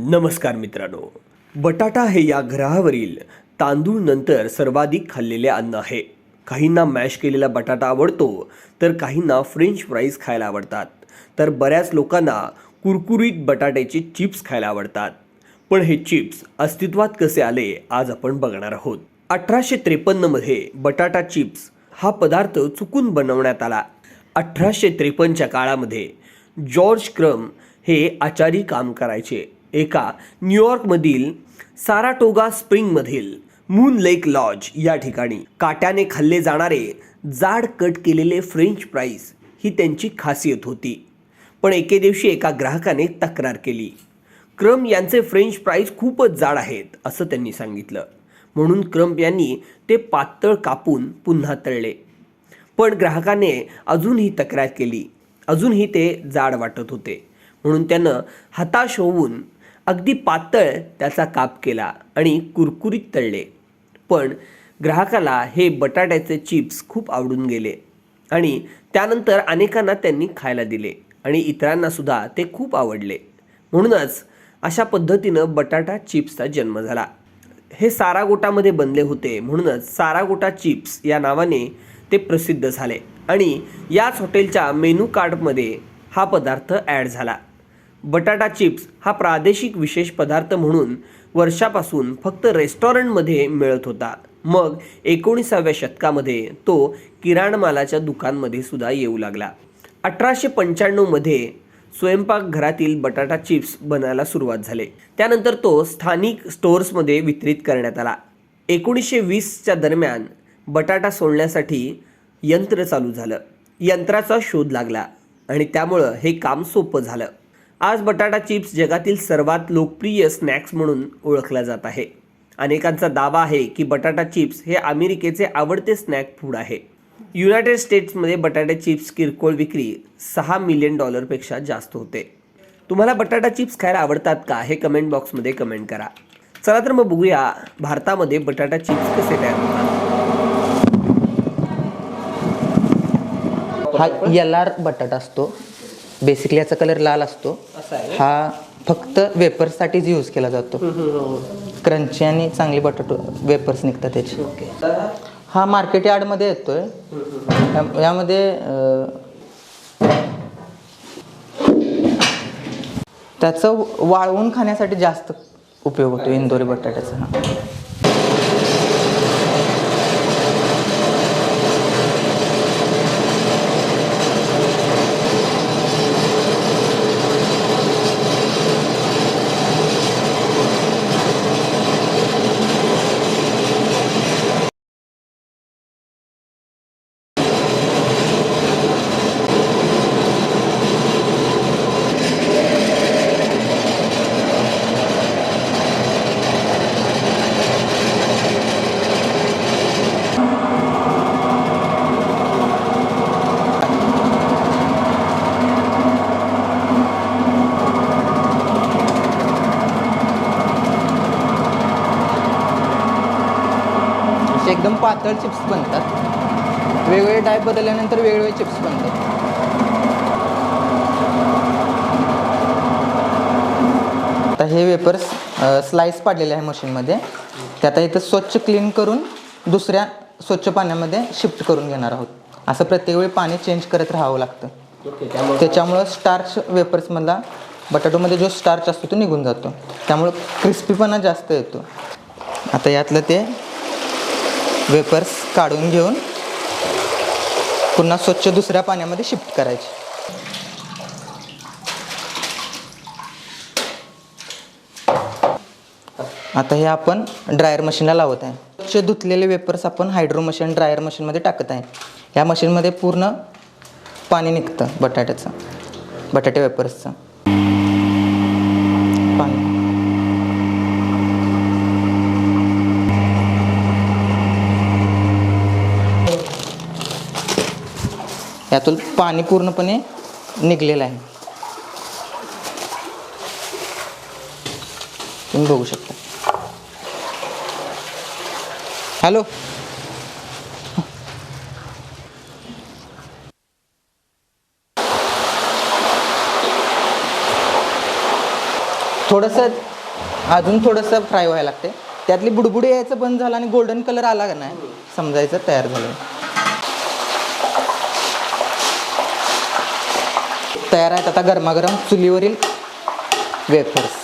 नमस्कार मित्रांनो. बटाटा हे या ग्रहावरील तांदूळ नंतर सर्वाधिक खाल्लेले अन्न आहे. काहींना मॅश केलेला बटाटा आवडतो तर काहींना फ्रेंच फ्राईज खायला आवडतात. तर बऱ्याच लोकांना कुरकुरीत बटाट्याचे चिप्स खायला आवडतात. पण हे चिप्स अस्तित्वात कसे आले आज आपण बघणार आहोत. अठराशे त्रेपन्नमध्ये बटाटा चिप्स हा पदार्थ चुकून बनवण्यात आला. अठराशे त्रेपन्नच्या काळामध्ये जॉर्ज क्रम हे आचारी काम करायचे. एका न्यूयॉर्कमधील साराटोगा स्प्रिंगमधील मून लेक लॉज या ठिकाणी काट्याने खाल्ले जाणारे जाड कट केलेले फ्रेंच फ्राईज ही त्यांची खासियत होती. पण एके दिवशी एका ग्राहकाने तक्रार केली. क्रम यांचे फ्रेंच फ्राईज खूपच जाड आहेत असं त्यांनी सांगितलं. म्हणून क्रम्प यांनी ते पातळ कापून पुन्हा तळले. पण ग्राहकाने अजूनही तक्रार केली. अजूनही ते जाड वाटत होते. म्हणून त्यानं हताश होऊन अगदी पातळ त्याचा काप केला आणि कुरकुरीत तळले. पण ग्राहकाला हे बटाट्याचे चिप्स खूप आवडून गेले आणि त्यानंतर अनेकांना त्यांनी खायला दिले आणि इतरांनासुद्धा ते खूप आवडले. म्हणूनच अशा पद्धतीनं बटाटा चिप्सचा जन्म झाला. हे सारागोटामध्ये बनले होते म्हणूनच सारागोटा चिप्स या नावाने ते प्रसिद्ध झाले आणि याच हॉटेलच्या मेनू कार्डमध्ये हा पदार्थ ॲड झाला. बटाटा चिप्स हा प्रादेशिक विशेष पदार्थ म्हणून वर्षापासून फक्त रेस्टॉरंटमध्ये मिळत होता. मग एकोणीसाव्या शतकामध्ये तो किराणमालाच्या दुकानमध्ये सुद्धा येऊ लागला. अठराशे पंच्याण्णवमध्ये स्वयंपाकघरातील बटाटा चिप्स बनायला सुरुवात झाले. त्यानंतर तो स्थानिक स्टोअर्समध्ये वितरित करण्यात आला. एकोणीसशे वीसच्या दरम्यान बटाटा सोडण्यासाठी यंत्र चालू झालं. यंत्राचा शोध लागला आणि त्यामुळं हे काम सोपं झालं. आज बटाटा चिप्स जगातील सर्वात लोकप्रिय स्नॅक्स म्हणून ओळखला जात आहे. अनेकांचा दावा आहे की बटाटा चिप्स हे अमेरिकेचे आवडते स्नॅक फूड आहे. युनायटेड स्टेट्समध्ये बटाटा चिप्स किरकोळ विक्री सहा मिलियन डॉलरपेक्षा जास्त होते. तुम्हाला बटाटा चिप्स खायला आवडतात का हे कमेंट बॉक्समध्ये कमेंट करा. चला तर मग बघूया भारतामध्ये बटाटा चिप्स कसे तयार होतात. हा यलार बटाटा असतो. बेसिकली याचा कलर लाल असतो. हा फक्त वेपर्ससाठीच यूज केला जातो. क्रंची आणि चांगली बटाटो वेपर्स निघतात त्याचे. ओके. हा? मार्केट यार्डमध्ये येतोय. यामध्ये त्याचं वाळवून खाण्यासाठी जास्त उपयोग होतो इंदोरी बटाट्याचा एकदम पातळ चिप्स बनतात. वेगवेगळे टाईप बदलल्यानंतर वेगवेगळे चिप्स बनतात. आता हे वेपर्स स्लाइस पाडलेले आहे मशीनमध्ये ते आता इथं स्वच्छ क्लीन करून दुसऱ्या स्वच्छ पाण्यामध्ये शिफ्ट करून घेणार आहोत. असं प्रत्येक वेळी पाणी चेंज करत राहावं लागतं. त्याच्यामुळं स्टार्च वेपर्समधला बटाटोमध्ये जो स्टार्च असतो तो निघून जातो. त्यामुळं क्रिस्पीपणा जास्त येतो. आता यातलं ते वेपर्स काढून घेऊन पुन्हा स्वच्छ दुसऱ्या पाण्यामध्ये शिफ्ट करायचे. आता हे आपण ड्रायर मशीनला लावत आहे. स्वच्छ धुतलेले वेपर्स आपण हायड्रो मशीन ड्रायर मशीनमध्ये टाकत आहे. या मशीनमध्ये पूर्ण पाणी निघतं बटाट्याचं बटाटे वेपर्सचं पाणी यातून पाणी पूर्णपणे निघलेलं आहे. तुम्ही बघू शकता. हॅलो? थोडंसं अजून थोडंसं फ्राय व्हायला लागते त्यातली बुडबुडी यायचं बंद झालं आणि गोल्डन कलर आला का नाही? समजायचं तयार झालं. तयार आहेत. आता गरमागरम चुलीवरील वेफर्स